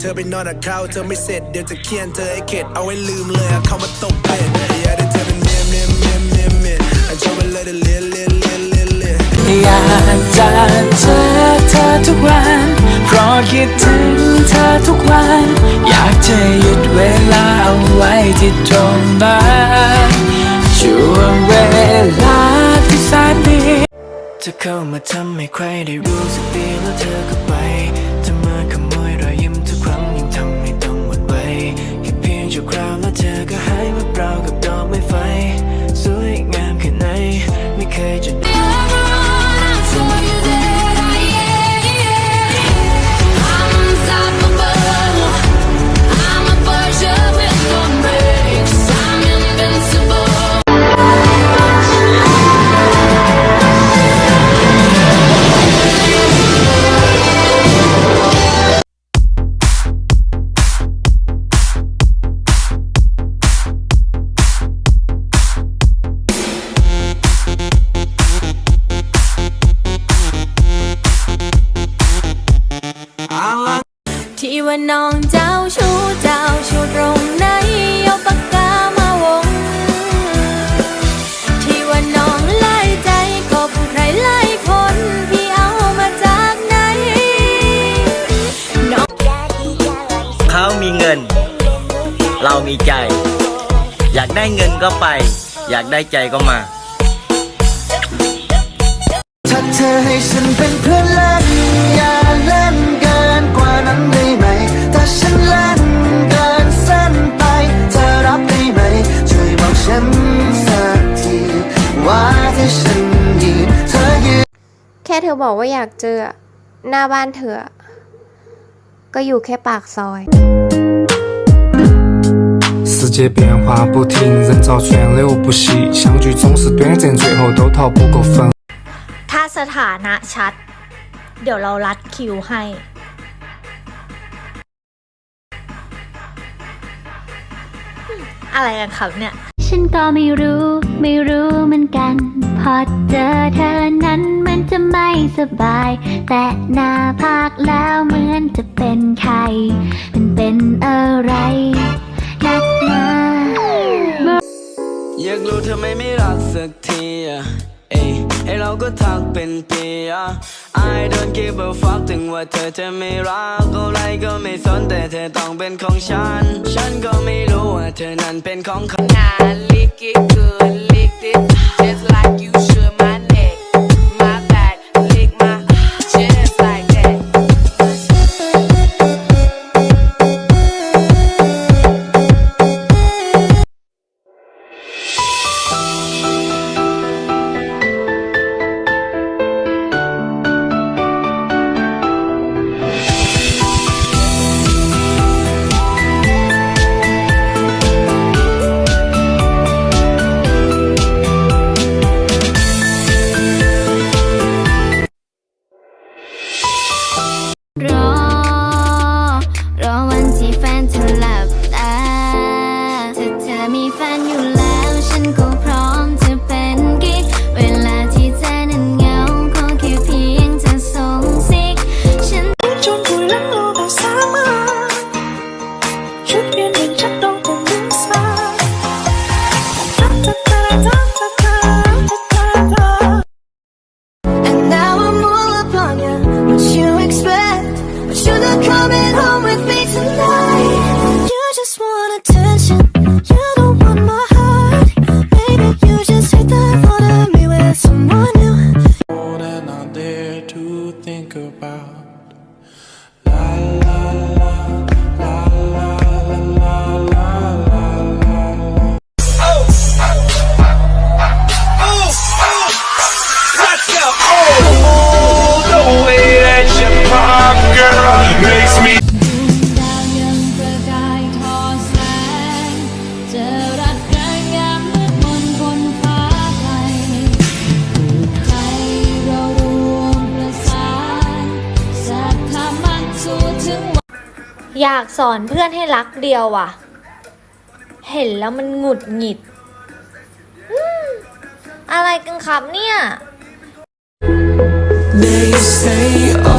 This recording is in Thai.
เธอไปนอนกับเขาเธอไม่เสร็จเดี๋ยวจะเคียนเธอให้เข็ดเอาไว้ลืมเลยเขามาตบเป็ดอย่าได้เธอเป็นเมียเมียเมียเมียเมียอันชอบไปเลยเดเลียเลียเลียเลียเลียอยากจะเจอเธอทุกวันเพราะคิดถึงเธอทุกวัน อยากจะหยุดเวลาเอาไว้ที่ตรงนั้นช่วงเวลาที่แสนดีจะเข้ามาทำให้ใครได้รู้สึกดีแล้วเธอก็ไป cage ว่าน้องเจ้าชู้เจ้าชู้ตรงไหนเอาปากกามาวง ที่ว่าน้องไล่ใจคบใครไล่คน พี่เอามาจากไหน น้องเขามีเงิน เรามีใจ อยากได้เงินก็ไป อยากได้ใจก็มา ถ้าเธอให้ฉันเป็นเพื่อนเล่นอย่าเล่นเกิน เธอบอกว่าอยากเจออะหน้าบ้านเธออะก็อยู่แค่ปากซอย 世界变化不停，人潮川流不息，相聚总是短暂，最后都逃不过分。 ถ้าสถานะชัด เดี๋ยวเรารัดคิวให้ อะไรกันครับเนี่ย ฉั นก็ไม่รู้ไม่รู้เหมือนกัน พอเจอเธอนั้นมันจะไม่สบาย แต่หน้าผากแล้วเหมือนจะเป็นไข้มันเป็นอะไรนักหนาอยากรู้ทำไมไม่รักสักทีอะเอ้ยให้เราก็ทักเป็นปีอ I don't give a fuck ถึงว่าเธอจะไม่รักอะไรก็ไม่สนแต่เธอต้องเป็นของฉัน ฉันก็ไม่รู้ว่าเธอนั้นเป็นของใครนาลิกิก Should've coming home with me tonight. อยากสอนเพื่อนให้รักเดียวอะ เห็นแล้วมันหงุดหงิดออะไรกันครับเนี่ย They say